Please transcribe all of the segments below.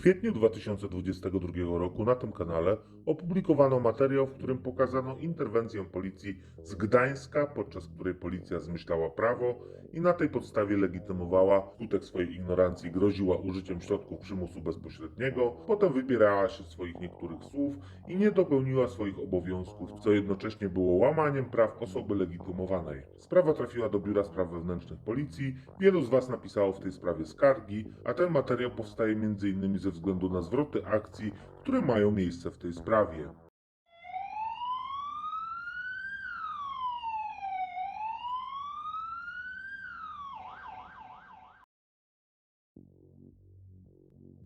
kwietniu 2022 roku na tym kanale opublikowano materiał, w którym pokazano interwencję policji z Gdańska, podczas której policja zmyślała prawo i na tej podstawie legitymowała, wskutek swojej ignorancji groziła użyciem środków przymusu bezpośredniego, potem wypierała się swoich niektórych słów i nie dopełniła swoich obowiązków, co jednocześnie było łamaniem praw osoby legitymowanej. Sprawa trafiła do Biura Spraw Wewnętrznych Policji, wielu z Was napisało w tej sprawie skargi, a ten materiał powstaje m.in. ze względu na zwroty akcji, które mają miejsce w tej sprawie.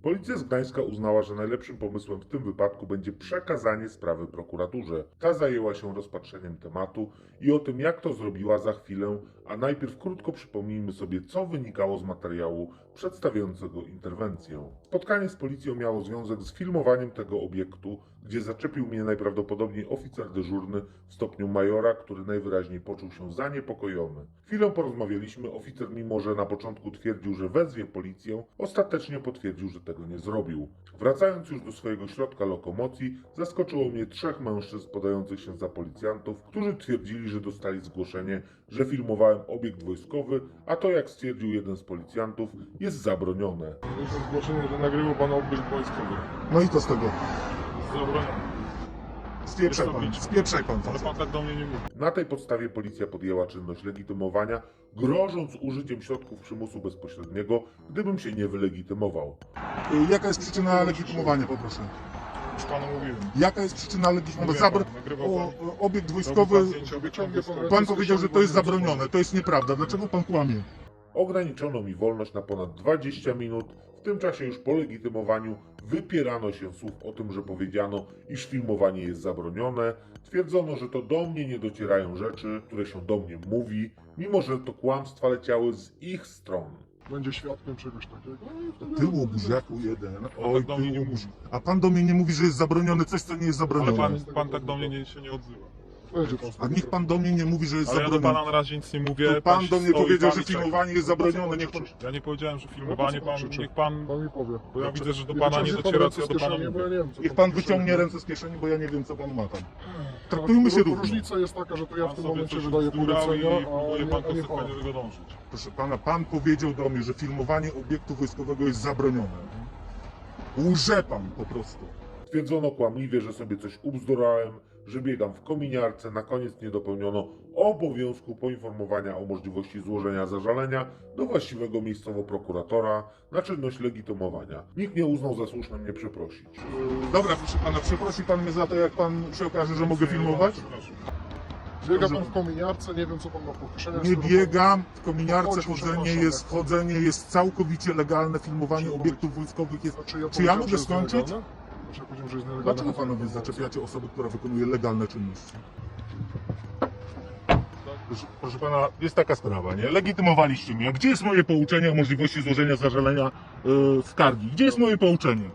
Policja z Gdańska uznała, że najlepszym pomysłem w tym wypadku będzie przekazanie sprawy prokuraturze. Ta zajęła się rozpatrzeniem tematu i o tym, jak to zrobiła za chwilę, a najpierw krótko przypomnijmy sobie, co wynikało z materiału przedstawiającego interwencję. Spotkanie z policją miało związek z filmowaniem tego obiektu, gdzie zaczepił mnie najprawdopodobniej oficer dyżurny w stopniu majora, który najwyraźniej poczuł się zaniepokojony. Chwilę porozmawialiśmy, oficer mimo, że na początku twierdził, że wezwie policję, ostatecznie potwierdził, że tego nie zrobił. Wracając już do swojego środka lokomocji, zaskoczyło mnie trzech mężczyzn podających się za policjantów, którzy twierdzili, że dostali zgłoszenie, że filmowałem obiekt wojskowy, a to jak stwierdził jeden z policjantów, jest zabronione. Jest zgłoszenie, że nagrywał pan obiekt wojskowy. No i to z tego. Zabronione. Spieprzaj pan, Wystąpić. spieprzaj pan. Ale pan tak do mnie nie mówi. Na tej podstawie policja podjęła czynność legitymowania, grożąc użyciem środków przymusu bezpośredniego, gdybym się nie wylegitymował. Y, Jaka jest przyczyna legitymowania, poproszę? Już panu mówiłem. Jaka jest przyczyna legitymowania? Mówiłem Zabr... panu, nagrywał O, pan. o, obiekt wojskowy. pan. Pan powiedział, że to jest zabronione. To jest nieprawda. Dlaczego pan kłamie? Ograniczono mi wolność na ponad 20 minut. W tym czasie już po legitymowaniu wypierano się słów o tym, że powiedziano, iż filmowanie jest zabronione. Twierdzono, że to do mnie nie docierają rzeczy, które się do mnie mówi, mimo że to kłamstwa leciały z ich stron. Będzie świadkiem czegoś takiego. No i wtedy- Ty łobuziaku jeden. Oj, do mnie nie łobuzi. A pan do mnie nie mówi, że jest zabronione coś, co nie jest Ale zabronione. pan, pan tak do mnie nie, się nie odzywa. A niech pan do mnie nie mówi, że jest Ale ja do zabronione. pana na razie nic nie mówię. To pan się do mnie stoi, powiedział, pan że czeka. filmowanie jest zabronione. Niech pan... Ja nie powiedziałem, że No filmowanie, pan krzyczy? niech pan... Pan mi powie. Bo ja widzę, że do pana nie dociera, ręce co z ja do pana kieszeni, bo mówię. ja nie wiem, co Niech pan wyciągnie ma. ręce z kieszeni, bo ja nie wiem, co pan ma tam. Tak, Traktujmy się ró- równo. Różnica jest taka, że to ja Pan w tym sobie momencie coś wydaję polecenia, i a próbuje nie, pan a nie pan. konsekwentnie tego dążyć. Proszę pana, pan powiedział do mnie, że filmowanie obiektu wojskowego jest zabronione. Łże pan po prostu. Twierdzono kłamliwie, że sobie coś ubzdurałem, że biegam w kominiarce. Na koniec nie dopełniono obowiązku poinformowania o możliwości złożenia zażalenia do właściwego miejscowo prokuratora na czynność legitymowania. Nikt nie uznał za słuszne mnie przeprosić. Dobra, proszę pana, przeprosi pan mnie za to, jak pan się okaże, że mogę filmować? Biega pan w kominiarce, nie wiem co pan ma po kieszeniach. Nie biegam, w kominiarce chodzenie jest, chodzenie jest całkowicie legalne, filmowanie obiektów wojskowych jest... Znaczy, Czy ja mogę skończyć? Ja powiedziałem, że jest nielegalne. Dlaczego panowie zaczepiacie osobę, która wykonuje legalne czynności? Proszę, proszę pana, jest taka sprawa, nie? Legitymowaliście mnie. Gdzie jest moje pouczenie o możliwości złożenia zażalenia yy, skargi? Gdzie jest moje pouczenie?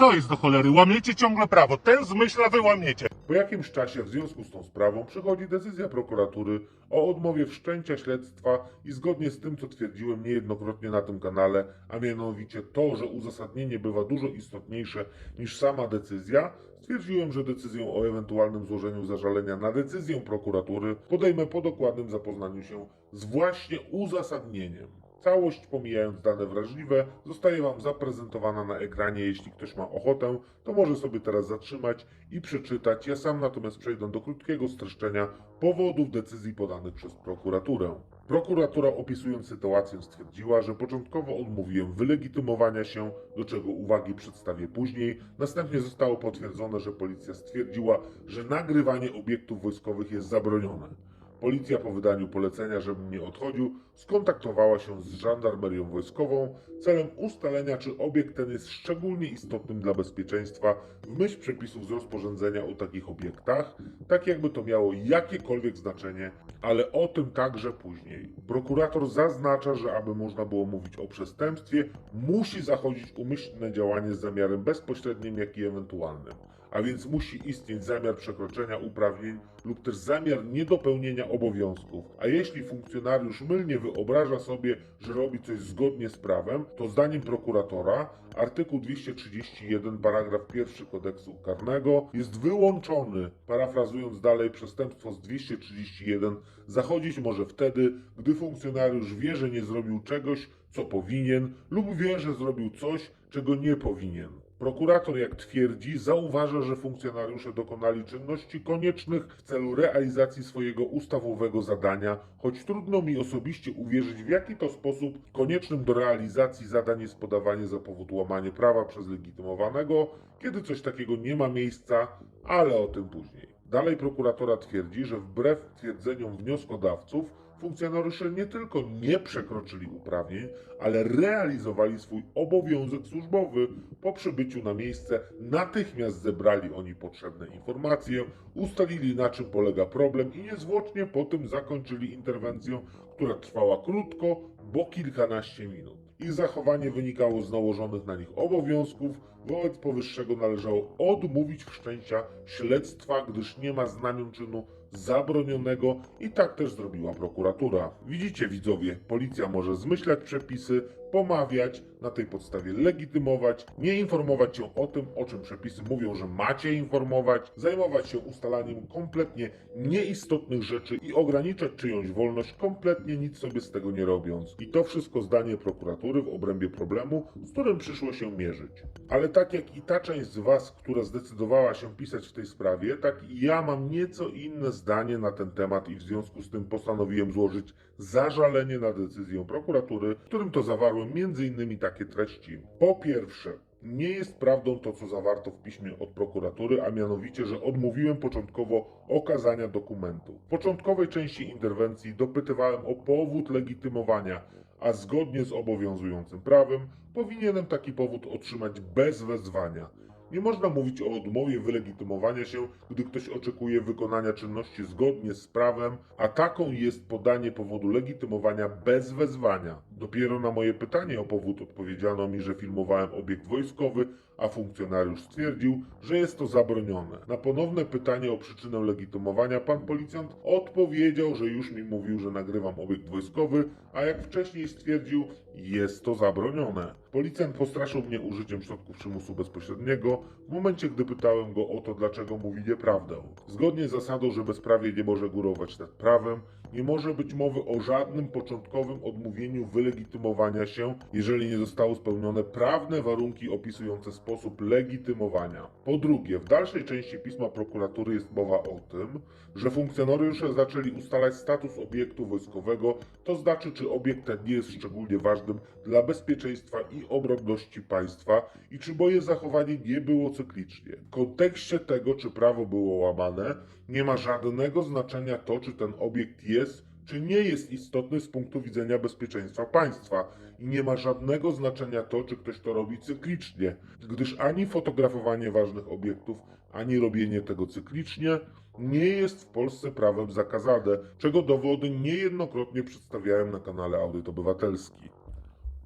Co jest do cholery? Łamiecie ciągle prawo. Ten zmyśla, wy łamiecie. Po jakimś czasie w związku z tą sprawą przychodzi decyzja prokuratury o odmowie wszczęcia śledztwa i zgodnie z tym, co twierdziłem niejednokrotnie na tym kanale, a mianowicie to, że uzasadnienie bywa dużo istotniejsze niż sama decyzja, stwierdziłem, że decyzję o ewentualnym złożeniu zażalenia na decyzję prokuratury podejmę po dokładnym zapoznaniu się z właśnie uzasadnieniem. Całość, pomijając dane wrażliwe, zostaje Wam zaprezentowana na ekranie. Jeśli ktoś ma ochotę, to może sobie teraz zatrzymać i przeczytać. Ja sam natomiast przejdę do krótkiego streszczenia powodów decyzji podanych przez prokuraturę. Prokuratura opisując sytuację stwierdziła, że początkowo odmówiłem wylegitymowania się, do czego uwagi przedstawię później. Następnie zostało potwierdzone, że policja stwierdziła, że nagrywanie obiektów wojskowych jest zabronione. Policja po wydaniu polecenia, żebym nie odchodził, skontaktowała się z żandarmerią wojskową celem ustalenia, czy obiekt ten jest szczególnie istotnym dla bezpieczeństwa w myśl przepisów z rozporządzenia o takich obiektach, tak jakby to miało jakiekolwiek znaczenie, ale o tym także później. Prokurator zaznacza, że aby można było mówić o przestępstwie, musi zachodzić umyślne działanie z zamiarem bezpośrednim, jak i ewentualnym. A więc musi istnieć zamiar przekroczenia uprawnień lub też zamiar niedopełnienia obowiązków. A jeśli funkcjonariusz mylnie wyobraża sobie, że robi coś zgodnie z prawem, to zdaniem prokuratora artykuł 231 paragraf 1 kodeksu karnego jest wyłączony. Parafrazując dalej, przestępstwo z 231 zachodzić może wtedy, gdy funkcjonariusz wie, że nie zrobił czegoś, co powinien, lub wie, że zrobił coś, czego nie powinien. Prokurator, jak twierdzi, zauważa, że funkcjonariusze dokonali czynności koniecznych w celu realizacji swojego ustawowego zadania, choć trudno mi osobiście uwierzyć, w jaki to sposób koniecznym do realizacji zadań jest podawanie za powód łamania prawa przez legitymowanego, kiedy coś takiego nie ma miejsca, ale o tym później. Dalej prokuratora twierdzi, że wbrew twierdzeniom wnioskodawców, funkcjonariusze nie tylko nie przekroczyli uprawnień, ale realizowali swój obowiązek służbowy. Po przybyciu na miejsce natychmiast zebrali oni potrzebne informacje, ustalili na czym polega problem i niezwłocznie po tym zakończyli interwencję, która trwała krótko, bo kilkanaście minut. Ich zachowanie wynikało z nałożonych na nich obowiązków, wobec powyższego należało odmówić wszczęcia śledztwa, gdyż nie ma znamion czynu zabronionego i tak też zrobiła prokuratura. Widzicie widzowie, policja może zmyślać przepisy, pomawiać, na tej podstawie legitymować, nie informować się o tym, o czym przepisy mówią, że macie informować, zajmować się ustalaniem kompletnie nieistotnych rzeczy i ograniczać czyjąś wolność, kompletnie nic sobie z tego nie robiąc. I to wszystko zdanie prokuratury w obrębie problemu, z którym przyszło się mierzyć. Ale tak jak i ta część z Was, która zdecydowała się pisać w tej sprawie, tak i ja mam nieco inne zdanie na ten temat i w związku z tym postanowiłem złożyć zażalenie na decyzję prokuratury, w którym to zawarłem m.in. takie treści. Po pierwsze, nie jest prawdą to, co zawarto w piśmie od prokuratury, a mianowicie, że odmówiłem początkowo okazania dokumentu. W początkowej części interwencji dopytywałem o powód legitymowania, a zgodnie z obowiązującym prawem powinienem taki powód otrzymać bez wezwania. Nie można mówić o odmowie wylegitymowania się, gdy ktoś oczekuje wykonania czynności zgodnie z prawem, a taką jest podanie powodu legitymowania bez wezwania. Dopiero na moje pytanie o powód odpowiedziano mi, że filmowałem obiekt wojskowy, a funkcjonariusz stwierdził, że jest to zabronione. Na ponowne pytanie o przyczynę legitymowania pan policjant odpowiedział, że już mi mówił, że nagrywam obiekt wojskowy, a jak wcześniej stwierdził, jest to zabronione. Policjant postraszył mnie użyciem środków przymusu bezpośredniego w momencie, gdy pytałem go o to, dlaczego mówi nieprawdę. Zgodnie z zasadą, że bezprawie nie może górować nad prawem, nie może być mowy o żadnym początkowym odmówieniu wylegitymowania się, jeżeli nie zostały spełnione prawne warunki opisujące sposób legitymowania. Po drugie, w dalszej części pisma prokuratury jest mowa o tym, że funkcjonariusze zaczęli ustalać status obiektu wojskowego, to znaczy, czy obiekt ten nie jest szczególnie ważnym dla bezpieczeństwa i obronności państwa i czy moje zachowanie nie było cyklicznie. W kontekście tego, czy prawo było łamane, nie ma żadnego znaczenia to, czy ten obiekt jest czy nie jest istotny z punktu widzenia bezpieczeństwa państwa i nie ma żadnego znaczenia to, czy ktoś to robi cyklicznie, gdyż ani fotografowanie ważnych obiektów, ani robienie tego cyklicznie nie jest w Polsce prawem zakazane, czego dowody niejednokrotnie przedstawiałem na kanale Audyt Obywatelski.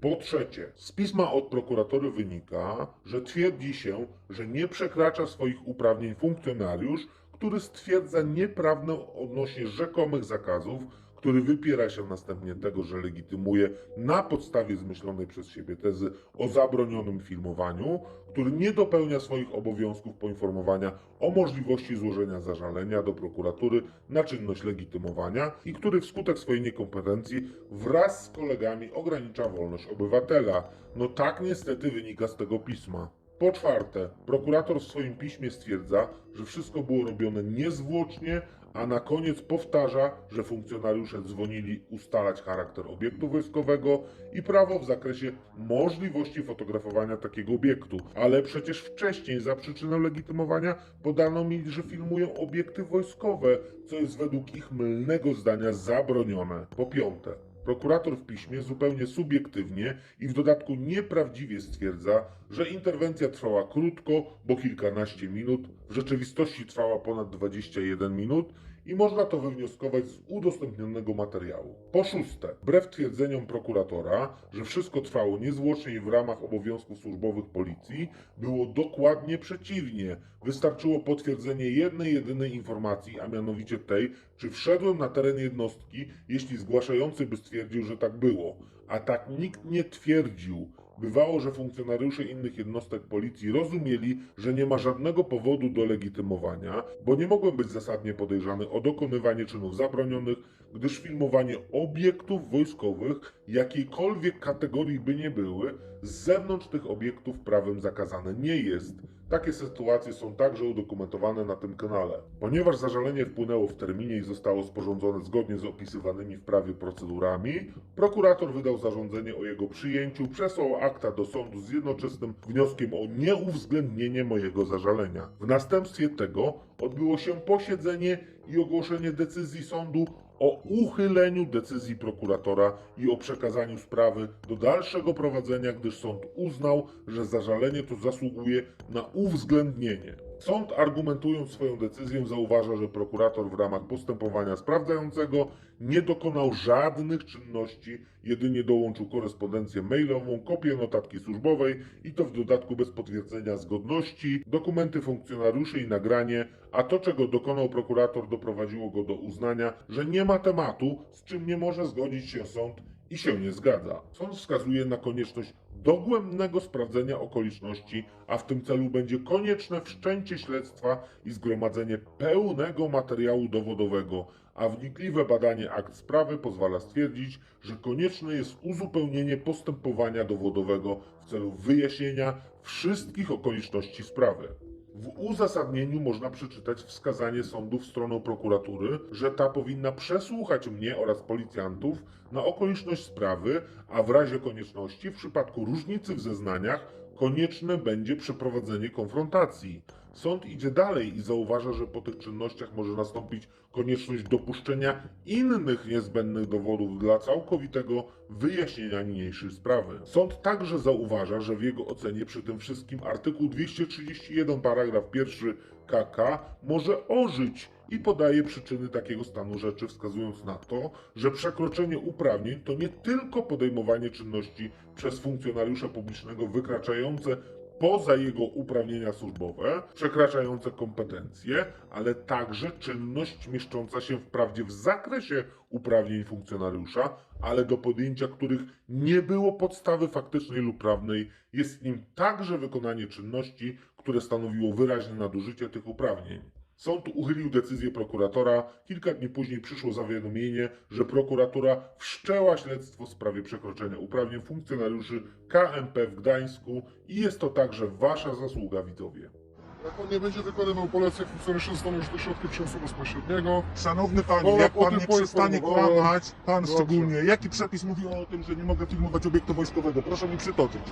Po trzecie, z pisma od prokuratury wynika, że twierdzi się, że nie przekracza swoich uprawnień funkcjonariusz, który stwierdza nieprawdę odnośnie rzekomych zakazów, który wypiera się następnie tego, że legitymuje na podstawie zmyślonej przez siebie tezy o zabronionym filmowaniu, który nie dopełnia swoich obowiązków poinformowania o możliwości złożenia zażalenia do prokuratury na czynność legitymowania i który wskutek swojej niekompetencji wraz z kolegami ogranicza wolność obywatela. No tak niestety wynika z tego pisma. Po czwarte, prokurator w swoim piśmie stwierdza, że wszystko było robione niezwłocznie, a na koniec powtarza, że funkcjonariusze dzwonili ustalać charakter obiektu wojskowego i prawo w zakresie możliwości fotografowania takiego obiektu. Ale przecież wcześniej za przyczynę legitymowania podano mi, że filmują obiekty wojskowe, co jest według ich mylnego zdania zabronione. Po piąte, Prokurator w piśmie zupełnie subiektywnie i w dodatku nieprawdziwie stwierdza, że interwencja trwała krótko, bo kilkanaście minut, w rzeczywistości trwała ponad 21 minut i można to wywnioskować z udostępnionego materiału. Po szóste, wbrew twierdzeniom prokuratora, że wszystko trwało niezwłocznie i w ramach obowiązków służbowych policji, było dokładnie przeciwnie. Wystarczyło potwierdzenie jednej jedynej informacji, a mianowicie tej, czy wszedłem na teren jednostki, jeśli zgłaszający by stwierdził, że tak było. A tak nikt nie twierdził. Bywało, że funkcjonariusze innych jednostek policji rozumieli, że nie ma żadnego powodu do legitymowania, bo nie mogłem być zasadnie podejrzany o dokonywanie czynów zabronionych, gdyż filmowanie obiektów wojskowych jakiejkolwiek kategorii by nie były, z zewnątrz tych obiektów prawem zakazane nie jest. Takie sytuacje są także udokumentowane na tym kanale. Ponieważ zażalenie wpłynęło w terminie i zostało sporządzone zgodnie z opisywanymi w prawie procedurami, prokurator wydał zarządzenie o jego przyjęciu, przesłał akta do sądu z jednoczesnym wnioskiem o nieuwzględnienie mojego zażalenia. W następstwie tego odbyło się posiedzenie i ogłoszenie decyzji sądu o uchyleniu decyzji prokuratora i o przekazaniu sprawy do dalszego prowadzenia, gdyż sąd uznał, że zażalenie to zasługuje na uwzględnienie. Sąd argumentując swoją decyzję zauważa, że prokurator w ramach postępowania sprawdzającego nie dokonał żadnych czynności, jedynie dołączył korespondencję mailową, kopię notatki służbowej i to w dodatku bez potwierdzenia zgodności, dokumenty funkcjonariuszy i nagranie, a to czego dokonał prokurator doprowadziło go do uznania, że nie ma tematu, z czym nie może zgodzić się sąd i się nie zgadza. Sąd wskazuje na konieczność dogłębnego sprawdzenia okoliczności, a w tym celu będzie konieczne wszczęcie śledztwa i zgromadzenie pełnego materiału dowodowego, a wnikliwe badanie akt sprawy pozwala stwierdzić, że konieczne jest uzupełnienie postępowania dowodowego w celu wyjaśnienia wszystkich okoliczności sprawy. W uzasadnieniu można przeczytać wskazanie sądu w stronę prokuratury, że ta powinna przesłuchać mnie oraz policjantów na okoliczność sprawy, a w razie konieczności, w przypadku różnicy w zeznaniach, konieczne będzie przeprowadzenie konfrontacji. Sąd idzie dalej i zauważa, że po tych czynnościach może nastąpić konieczność dopuszczenia innych niezbędnych dowodów dla całkowitego wyjaśnienia niniejszej sprawy. Sąd także zauważa, że w jego ocenie przy tym wszystkim artykuł 231 paragraf 1 KK może ożyć i podaje przyczyny takiego stanu rzeczy, wskazując na to, że przekroczenie uprawnień to nie tylko podejmowanie czynności przez funkcjonariusza publicznego wykraczające poza jego uprawnienia służbowe, przekraczające kompetencje, ale także czynność mieszcząca się wprawdzie w zakresie uprawnień funkcjonariusza, ale do podjęcia których nie było podstawy faktycznej lub prawnej, jest nim także wykonanie czynności, które stanowiło wyraźne nadużycie tych uprawnień. Sąd uchylił decyzję prokuratora. Kilka dni później przyszło zawiadomienie, że prokuratura wszczęła śledztwo w sprawie przekroczenia uprawnień funkcjonariuszy KMP w Gdańsku i jest to także wasza zasługa, widzowie. Jak on nie będzie wykonywał poleceń, funkcjonariusze zostaną już do środków przymusu bezpośredniego. Szanowny panie, jak o pan tym nie przestanie poinformowałem. kłamać, pan Dobrze. szczególnie, jaki przepis mówi o tym, że nie mogę filmować obiektu wojskowego? Proszę mi przytoczyć.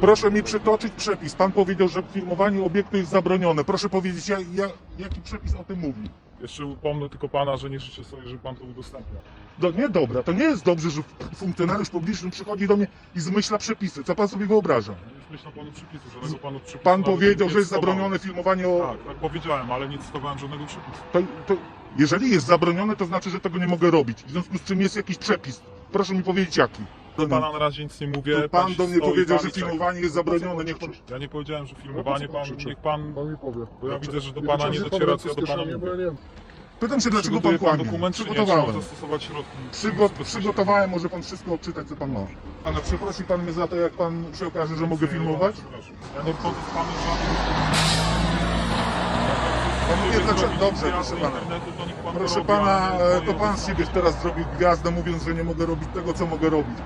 Proszę mi przytoczyć przepis. Pan powiedział, że filmowanie obiektu jest zabronione. Proszę powiedzieć, ja, ja, jaki przepis o tym mówi? Jeszcze upomnę tylko pana, że nie życzę sobie, żeby pan to udostępniał. No nie dobra, to nie jest dobrze, że funkcjonariusz publiczny przychodzi do mnie i zmyśla przepisy. Co pan sobie wyobraża? Panu przepisu, żadnego panu przepisu. Pan nawet powiedział, nie że jest cytowałem. zabronione filmowanie o... Tak, tak powiedziałem, ale nie cytowałem żadnego przepisu. To, to, jeżeli jest zabronione, to znaczy, że tego nie mogę robić. W związku z czym jest jakiś przepis. Proszę mi powiedzieć jaki. Do pana na razie nic nie mówię. To pan do mnie stoi, powiedział, że filmowanie jest zabronione. Niech pan... Ja nie powiedziałem, że filmowanie, pan, niech pan, Pan mi powie. bo ja widzę, że do pana nie dociera, co ja do pana mówię. Pytam się, dlaczego pan Przygotuje pan kłamie. dokument, czy nie? Czy Przygotowałem. mam zastosować środki? Przygo przygotowałem, może pan wszystko odczytać, co pan ma. Pana przeprosi pan mnie za to, jak pan się okaże, że mogę filmować? Ja nie wchodzę z panem w żadnym Pan wie dlaczego? Dobrze, proszę pana. Proszę pana, e, to pan z siebie teraz zrobił gwiazdę, mówiąc, że nie mogę robić tego, co mogę robić.